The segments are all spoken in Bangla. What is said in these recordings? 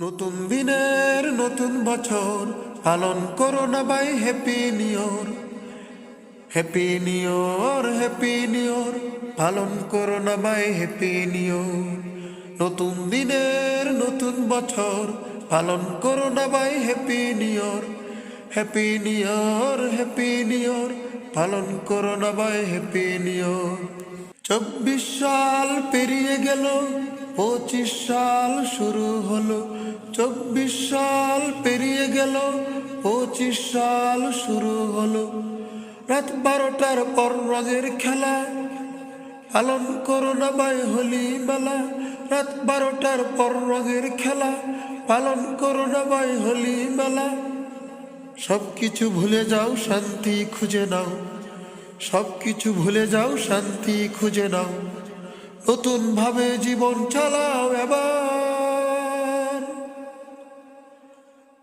নতুন দিনের নতুন বছর পালন করো না ভাই happy new year happy new year happy new year পালন করো না ভাই হ্যাপি নিয়র নতুন দিনের নতুন বছর পালন করো না ভাই happy new year happy new year happy new year পালন করো না ভাই হ্যাপি নিয়র চব্বিশ সাল পেরিয়ে গেল, পঁচিশ সাল শুরু হলো। চব্বিশ সাল পেরিয়ে গেল, পঁচিশ সাল শুরু হলো। রাত বারোটার পর রঙের খেলা, পালন করো না ভাই হোলি মেলা। রাত বারোটার পর রঙের খেলা, পালন করো না ভাই হোলি মেলা। সব কিছু ভুলে যাও, শান্তি খুঁজে নাও। সব কিছু ভুলে যাও, শান্তি খুঁজে নাও। নতুনভাবে জীবন চালাও এবার।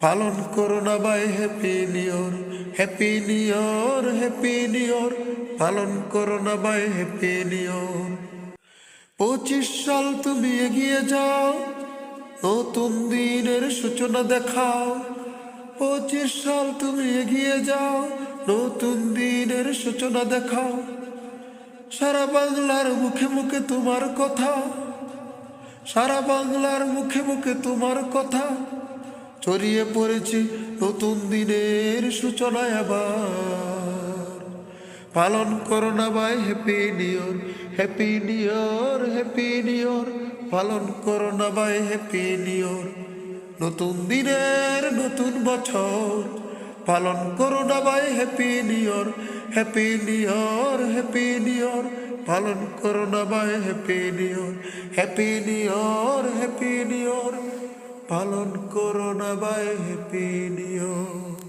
পালন করো না ভাই happy new year happy new year happy new year পালন করো না ভাই হ্যাপি নিয়র পঁচিশ সাল তুমি এগিয়ে যাও, নতুন দিনের সূচনা দেখাও। পঁচিশ সাল তুমি এগিয়ে যাও, নতুন দিনের সূচনা দেখাও। সারা বাংলার মুখে মুখে তোমার কথা, সারা বাংলার মুখে মুখে তোমার কথা। ছড়িয়ে পড়েছে নতুন দিনের সূচনা আবার পালন করো না ভাই happy new year happy new year happy new year পালন করো না ভাই হ্যাপি নিয়র নতুন দিনের নতুন বছর পালন করো না ভাই happy new year happy new year happy new year পালন করো না ভাই happy new year happy new year happy new year পালন করো না বাই হ্যাপি নিয়ম